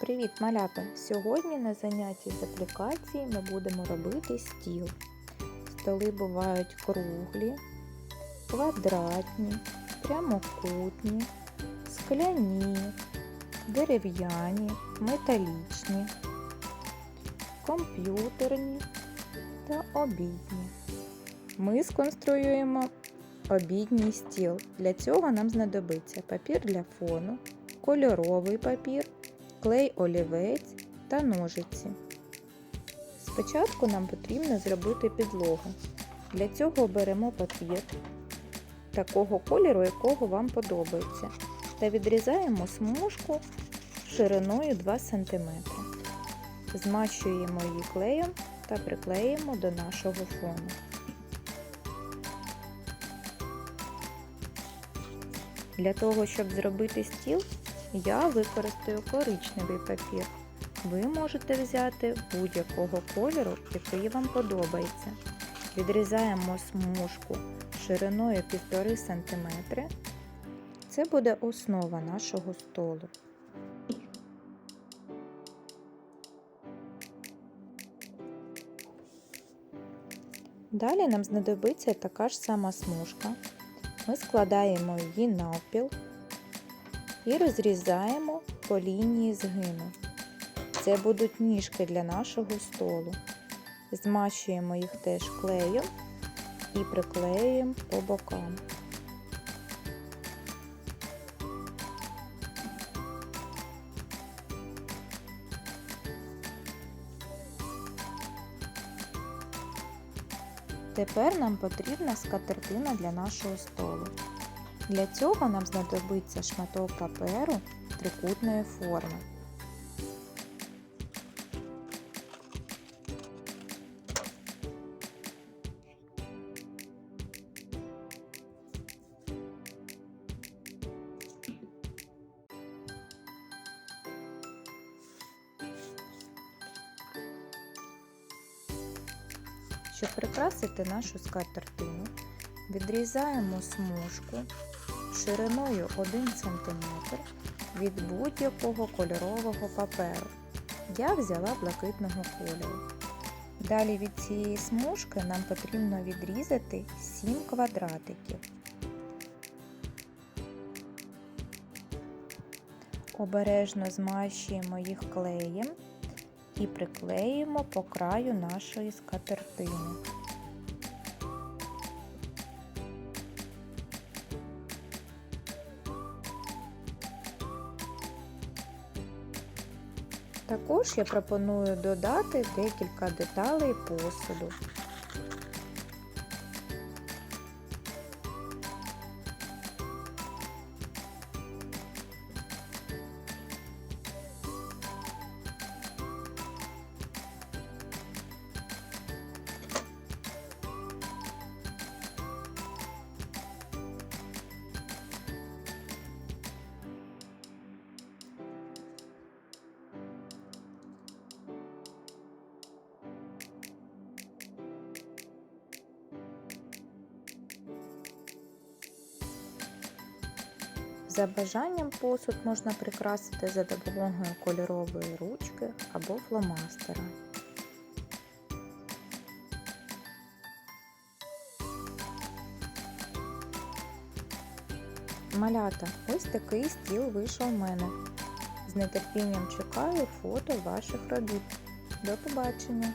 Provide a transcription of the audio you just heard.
Привіт, малята! Сьогодні на занятті з аплікації ми будемо робити стіл. Столи бувають круглі, квадратні, прямокутні, скляні, дерев'яні, металічні, комп'ютерні та обідні. Ми сконструюємо обідній стіл. Для цього нам знадобиться папір для фону, кольоровий папір, клей олівець та ножиці. Спочатку нам потрібно зробити підлогу. Для цього беремо папір такого кольору, якого вам подобається, та відрізаємо смужку шириною 2 см. Змащуємо її клеєм та приклеїмо до нашого фону. Для того, щоб зробити стіл, я використаю коричневий папір. Ви можете взяти будь-якого кольору, який вам подобається. Відрізаємо смужку шириною 1,5 см. Це буде основа нашого столу. Далі нам знадобиться така ж сама смужка. Ми складаємо її навпіл і розрізаємо по лінії згину. Це будуть ніжки для нашого столу. Змащуємо їх теж клеєм і приклеюємо по бокам. Тепер нам потрібна скатертина для нашого столу. Для цього нам знадобиться шматок паперу трикутної форми. Щоб прикрасити нашу скатертину, відрізаємо смужку шириною 1 см від будь-якого кольорового паперу. Я взяла блакитного кольору. Далі від цієї смужки нам потрібно відрізати 7 квадратиків. Обережно змащуємо їх клеєм і приклеїмо по краю нашої скатертини. Також я пропоную додати декілька деталей посуду. За бажанням посуд можна прикрасити за допомогою кольорової ручки або фломастера. Малята, ось такий стіл вийшов у мене. З нетерпінням чекаю фото ваших робіт. До побачення!